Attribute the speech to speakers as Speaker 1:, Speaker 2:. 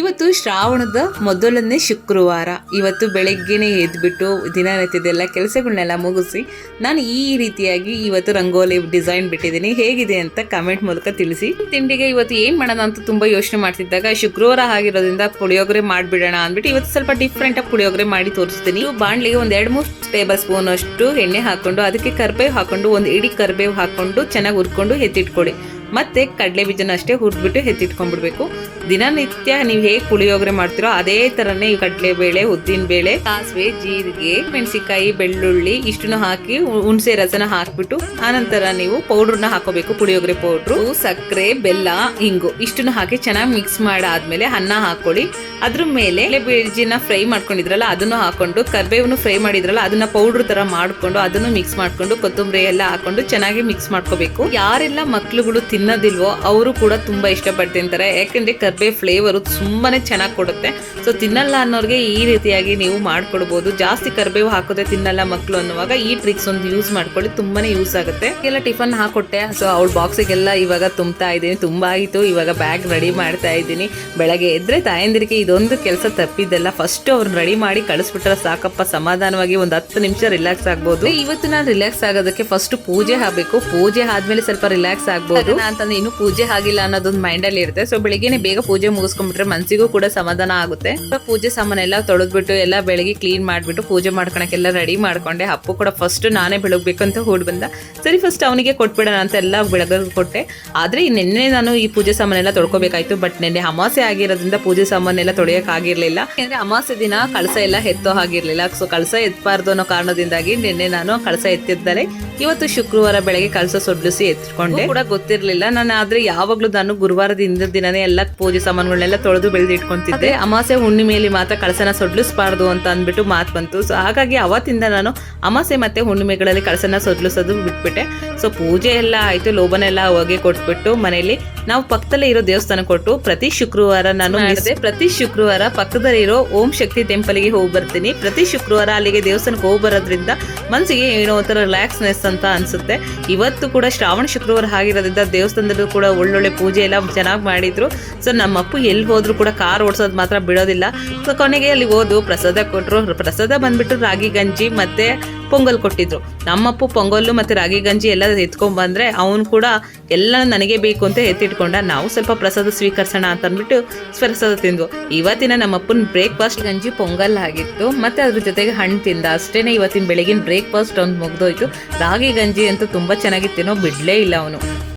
Speaker 1: ಇವತ್ತು ಶ್ರಾವಣದ ಮೊದಲನೇ ಶುಕ್ರವಾರ. ಇವತ್ತು ಬೆಳಗ್ಗೆನೆ ಎದ್ಬಿಟ್ಟು ದಿನನಿತ್ಯದೆಲ್ಲ ಕೆಲಸಗಳನ್ನೆಲ್ಲ ಮುಗಿಸಿ ನಾನು ಈ ರೀತಿಯಾಗಿ ಇವತ್ತು ರಂಗೋಲಿ ಡಿಸೈನ್ ಬಿಟ್ಟಿದ್ದೀನಿ. ಹೇಗಿದೆ ಅಂತ ಕಮೆಂಟ್ ಮೂಲಕ ತಿಳಿಸಿ. ತಿಂಡಿಗೆ ಇವತ್ತು ಏನು ಮಾಡೋಣ ಅಂತ ತುಂಬ ಯೋಚನೆ ಮಾಡ್ತಿದ್ದಾಗ, ಶುಕ್ರವಾರ ಆಗಿರೋದ್ರಿಂದ ಪುಳಿಯೋಗರೆ ಮಾಡಿಬಿಡೋಣ ಅಂದ್ಬಿಟ್ಟು ಇವತ್ತು ಸ್ವಲ್ಪ ಡಿಫ್ರೆಂಟ್ ಆಗಿ ಪುಳಿಯೋಗರೆ ಮಾಡಿ ತೋರಿಸ್ತೀನಿ. ಬಾಣಲಿಗೆ ಒಂದು ಎರಡು ಮೂರು ಟೇಬಲ್ ಸ್ಪೂನ್ ಅಷ್ಟು ಎಣ್ಣೆ ಹಾಕೊಂಡು, ಅದಕ್ಕೆ ಕರ್ಬೇವು ಹಾಕೊಂಡು, ಒಂದು ಇಡೀ ಕರ್ಬೇವು ಹಾಕೊಂಡು ಚೆನ್ನಾಗಿ ಹುರ್ಕೊಂಡು ಎತ್ತಿಟ್ಕೊಳ್ಳಿ. ಮತ್ತೆ ಕಡಲೆ ಬೀಜನ ಅಷ್ಟೇ ಹುರಿದ್ಬಿಟ್ಟು ಎತ್ತಿಟ್ಕೊಂಡ್ಬಿಡ್ಬೇಕು. ದಿನನಿತ್ಯ ನೀವು ಹೇಗೆ ಪುಳಿಯೋಗರೆ ಮಾಡ್ತೀರೋ ಅದೇ ಥರನೇ ಈ ಕಡಲೆಬೇಳೆ ಉದ್ದಿನ ಬೇಳೆ, ಸಾಸಿವೆ, ಜೀರಿಗೆ ಮೆಣಸಿಕಾಯಿ ಬೆಳ್ಳುಳ್ಳಿ ಇಷ್ಟನ್ನು ಹಾಕಿ ಹುಣಸೆ ರಸನ ಹಾಕ್ಬಿಟ್ಟು ಆನಂತರ ನೀವು ಪೌಡ್ರನ್ನ ಹಾಕೋಬೇಕು, ಪುಳಿಯೋಗರೆ ಪೌಡ್ರು, ಸಕ್ಕರೆ, ಬೆಲ್ಲ ಹಿಂಗು ಇಷ್ಟನ್ನು ಹಾಕಿ ಚೆನ್ನಾಗಿ ಮಿಕ್ಸ್ ಮಾಡಾದ್ಮೇಲೆ ಅನ್ನ ಹಾಕೊಳ್ಳಿ. ಅದ್ರ ಮೇಲೆ ಬೀಜನ ಫ್ರೈ ಮಾಡ್ಕೊಂಡಿದ್ರಲ್ಲ ಅದನ್ನು ಹಾಕೊಂಡು ಕರ್ಬೇವನ್ನು ಫ್ರೈ ಮಾಡಿದ್ರಲ್ಲ ಅದನ್ನ ಪೌಡ್ರ್ ತರ ಮಾಡ್ಕೊಂಡು ಅದನ್ನು ಮಿಕ್ಸ್ ಮಾಡ್ಕೊಂಡು ಕೊತ್ತಂಬರಿ ಎಲ್ಲ ಹಾಕೊಂಡು ಚೆನ್ನಾಗಿ ಮಿಕ್ಸ್ ಮಾಡ್ಕೋಬೇಕು. ಯಾರೆಲ್ಲ ಮಕ್ಳುಗಳು ತಿನ್ನೋದಿಲ್ವೋ ಅವರು ಕೂಡ ತುಂಬ ಇಷ್ಟಪಟ್ಟು ತಿಂತಾರೆ. ಯಾಕಂದ್ರೆ ಕರ್ಬೇ ಫ್ಲೇವರು ತುಂಬಾನೇ ಚೆನ್ನಾಗಿ ಕೊಡುತ್ತೆ. ಸೊ ತಿನ್ನಲ್ಲ ಅನ್ನೋರಿಗೆ ಈ ರೀತಿಯಾಗಿ ನೀವು ಮಾಡ್ಕೊಡ್ಬೋದು. ಜಾಸ್ತಿ ಕರ್ಬೇವು ಹಾಕೋದೇ ತಿನ್ನಲ್ಲ ಮಕ್ಕಳು ಅನ್ನುವಾಗ ಈ ಟ್ರಿಕ್ಸ್ ಒಂದು ಯೂಸ್ ಮಾಡ್ಕೊಳ್ಳಿ. ತುಂಬಾನೇ ಯೂಸ್ ಆಗುತ್ತೆ. ಎಲ್ಲ ಟಿಫನ್ ಹಾಕೊಟ್ಟೆ. ಸೊ ಅವ್ಳ ಬಾಕ್ಸಿಗೆಲ್ಲ ಇವಾಗ ತುಂಬ್ತಾ ಇದ್ದೀನಿ. ತುಂಬ ಆಯಿತು. ಇವಾಗ ಬ್ಯಾಗ್ ರೆಡಿ ಮಾಡ್ತಾ ಇದ್ದೀನಿ. ಬೆಳಗ್ಗೆ ಎದ್ರೆ ತಾಯಂದಿರಿಗೆ ಇದೊಂದು ಕೆಲಸ ತಪ್ಪಿದ್ದಲ್ಲ. ಫಸ್ಟ್ ಅವ್ರನ್ನ ರೆಡಿ ಮಾಡಿ ಕಳಿಸ್ಬಿಟ್ರೆ ಸಾಕಪ್ಪ. ಸಮಾಧಾನವಾಗಿ ಒಂದು ಹತ್ತು ನಿಮಿಷ ರಿಲ್ಯಾಕ್ಸ್ ಆಗ್ಬೋದು. ಇವತ್ತು ನಾನು ರಿಲ್ಯಾಕ್ಸ್ ಆಗೋದಕ್ಕೆ ಫಸ್ಟ್ ಪೂಜೆ ಆಗಬೇಕು ಪೂಜೆ ಆದ್ಮೇಲೆ ಸ್ವಲ್ಪ ರಿಲ್ಯಾಕ್ಸ್ ಆಗ್ಬೋದು. ಅಂತಂದ್ರೆ ಇನ್ನು ಪೂಜೆ ಆಗಿಲ್ಲ ಅನ್ನೋದೊಂದು ಮೈಂಡ್ ಅಲ್ಲಿ ಇರುತ್ತೆ. ಸೊ ಬೆಳಿಗ್ಗೆನೆ ಬೇಗ ಪೂಜೆ ಮುಗಿಸ್ಕೊಂಡ್ಬಿಟ್ರೆ ಮನ್ಸಿಗೂ ಕೂಡ ಸಮಾಧಾನ ಆಗುತ್ತೆ. ಪೂಜೆ ಸಾಮಾನೆಲ್ಲ ತೊಳೆದ್ಬಿಟ್ಟು, ಎಲ್ಲ ಬೆಳಗ್ಗೆ ಕ್ಲೀನ್ ಮಾಡ್ಬಿಟ್ಟು, ಪೂಜೆ ಮಾಡ್ಕೊಳಕ್ಕೆಲ್ಲ ರೆಡಿ ಮಾಡ್ಕೊಂಡೆ. ಹಪ್ಪು ಕೂಡ ಫಸ್ಟ್ ನಾನೇ ಬೆಳಗ್ಬೇಕು ಅಂತ ಹೊಡ್ ಬಂದ. ಸರಿ ಫಸ್ಟ್ ಅವನಿಗೆ ಕೊಟ್ಬಿಡೋಣ ಅಂತ ಎಲ್ಲ ಬೆಳಗ್ಗೆ ಕೊಟ್ಟೆ. ಆದ್ರೆ, ನಿನ್ನೆ ನಾನು ಈ ಪೂಜೆ ಸಾಮಾನೆಲ್ಲ ತೊಳ್ಕೊಬೇಕಾಯ್ತು. ಬಟ್ ನಿನ್ನೆ ಅಮಾಸೆ ಆಗಿರೋದ್ರಿಂದ ಪೂಜೆ ಸಾಮಾನೆಲ್ಲ ತೊಳೆಯಕ್ ಆಗಿರ್ಲಿಲ್ಲ. ಯಾಕಂದ್ರೆ ಅಮಾಸೆ ದಿನ ಕಳಸ ಎಲ್ಲ ಎತ್ತೋ ಆಗಿರ್ಲಿಲ್ಲ ಸೊ ಕಳಸ ಎತ್ತಬಾರ್ದು ಅನ್ನೋ ಕಾರಣದಿಂದಾಗಿ ನಿನ್ನೆ ನಾನು ಕಳಸ ಎತ್ತಿದ್ದಾರೆ ಇವತ್ತು ಶುಕ್ರವಾರ ಬೆಳಗ್ಗೆ ಕಳಸ ಸೊಡ್ಲಿಸಿ ಎತ್ಕೊಂಡೆ. ಕೂಡ ಗೊತ್ತಿರ್ಲಿಲ್ಲ ನಾನು ಆದ್ರೆ ಯಾವಾಗ್ಲೂ ನಾನು ಗುರುವಾರದಿಂದ ದಿನನೇ ಎಲ್ಲ ಪೂಜೆ ಸಾಮಾನುಗಳನ್ನೆಲ್ಲ ತೊಳೆದು ಬೆಳೆದು ಇಟ್ಕೊಂತಿದ್ದೆ. ಅಮಾಸೆ ಹುಣ್ಣಿಮೆಯಲ್ಲಿ ಮಾತ್ರ ಕಳಸನ ಸೊಡ್ಲಿಸ್ಬಾರ್ದು ಅಂತ ಅಂದ್ಬಿಟ್ಟು ಮಾತು ಬಂತು. ಸೊ ಹಾಗಾಗಿ ಅವತ್ತಿಂದ ನಾನು ಅಮಾಸೆ ಮತ್ತೆ ಹುಣ್ಣಿಮೆಗಳಲ್ಲಿ ಕಳಸನ ಸೊಡ್ಲಿಸೋದು ಬಿಟ್ಬಿಟ್ಟೆ. ಸೊ ಪೂಜೆ ಎಲ್ಲ ಆಯ್ತು ಲೋಬನ ಎಲ್ಲ ಹೋಗಿ ಕೊಟ್ಬಿಟ್ಟು ಮನೆಯಲ್ಲಿ ನಾವು ಪಕ್ಕದಲ್ಲೇ ಇರೋ ದೇವಸ್ಥಾನ ಕೊಟ್ಟು ಪ್ರತಿ ಶುಕ್ರವಾರ ನಾನು ಮಾಡಿದೆ ಪ್ರತಿ ಶುಕ್ರವಾರ ಪಕ್ಕದಲ್ಲಿರೋ ಓಂ ಶಕ್ತಿ ಟೆಂಪಲ್ಗೆ ಹೋಗಿ ಬರ್ತೀನಿ. ಪ್ರತಿ ಶುಕ್ರವಾರ ಅಲ್ಲಿಗೆ ದೇವಸ್ಥಾನಕ್ಕೆ ಹೋಗಿ ಬರೋದ್ರಿಂದ ಮನಸ್ಸಿಗೆ ಏನೋ ಒಂಥರ ರಿಲ್ಯಾಕ್ಸ್ನೆಸ್ ಅಂತ ಅನ್ಸುತ್ತೆ. ಇವತ್ತು ಕೂಡ ಶ್ರಾವಣ ಶುಕ್ರವಾರ ಆಗಿರೋದ್ರಿಂದ ದೇವಸ್ಥಾನದಲ್ಲೂ ಕೂಡ ಒಳ್ಳೊಳ್ಳೆ ಪೂಜೆ ಎಲ್ಲ ಚೆನ್ನಾಗಿ ಮಾಡಿದ್ರು. ಸೊ ನಮ್ಮ ಅಪ್ಪು ಎಲ್ಲಿ ಹೋದ್ರು ಕೂಡ ಕಾರ್ ಓಡಿಸೋದು ಮಾತ್ರ ಬಿಡೋದಿಲ್ಲ. ಸೊ ಕೊನೆಗೆ ಅಲ್ಲಿ ಹೋದು ಪ್ರಸಾದ ಕೊಟ್ಟರು ಪ್ರಸಾದ ಬಂದ್ಬಿಟ್ಟು ರಾಗಿ ಗಂಜಿ ಮತ್ತೆ ಪೊಂಗಲ್ ಕೊಟ್ಟಿದ್ರು. ನಮ್ಮಪ್ಪು ಪೊಂಗಲ್ಲು ಮತ್ತೆ ರಾಗಿ ಗಂಜಿ ಎಲ್ಲ ಎತ್ಕೊಂಡ್ ಬಂದ್ರೆ ಅವನು ಕೂಡ ಎಲ್ಲ ನನಗೆ ಬೇಕು ಅಂತ ಎತ್ತಿಟ್ಕೊಂಡ ನಾವು ಸ್ವಲ್ಪ ಪ್ರಸಾದ ಸ್ವೀಕರಿಸೋಣ ಅಂತ ಅಂದ್ಬಿಟ್ಟು ಪ್ರಸಾದ ತಿಂದ್ವು. ಇವತ್ತಿನ ನಮ್ಮಪ್ಪನ ಬ್ರೇಕ್ಫಾಸ್ಟ್ ಗಂಜಿ ಪೊಂಗಲ್ ಆಗಿತ್ತು. ಮತ್ತೆ ಅದ್ರ ಜೊತೆಗೆ ಹಣ್ಣು ತಿಂದ ಅಷ್ಟೇನೆ ಇವತ್ತಿನ ಬೆಳಗಿನ ಬ್ರೇಕ್ಫಾಸ್ಟ್ ಒಂದು ಮುಗ್ದೋಯ್ತು. ರಾಗಿ ಗಂಜಿ ಅಂತೂ ತುಂಬಾ ತಿನ್ನೋ ಬಿಡ್ಲೇ ಇಲ್ಲ ಅವನು.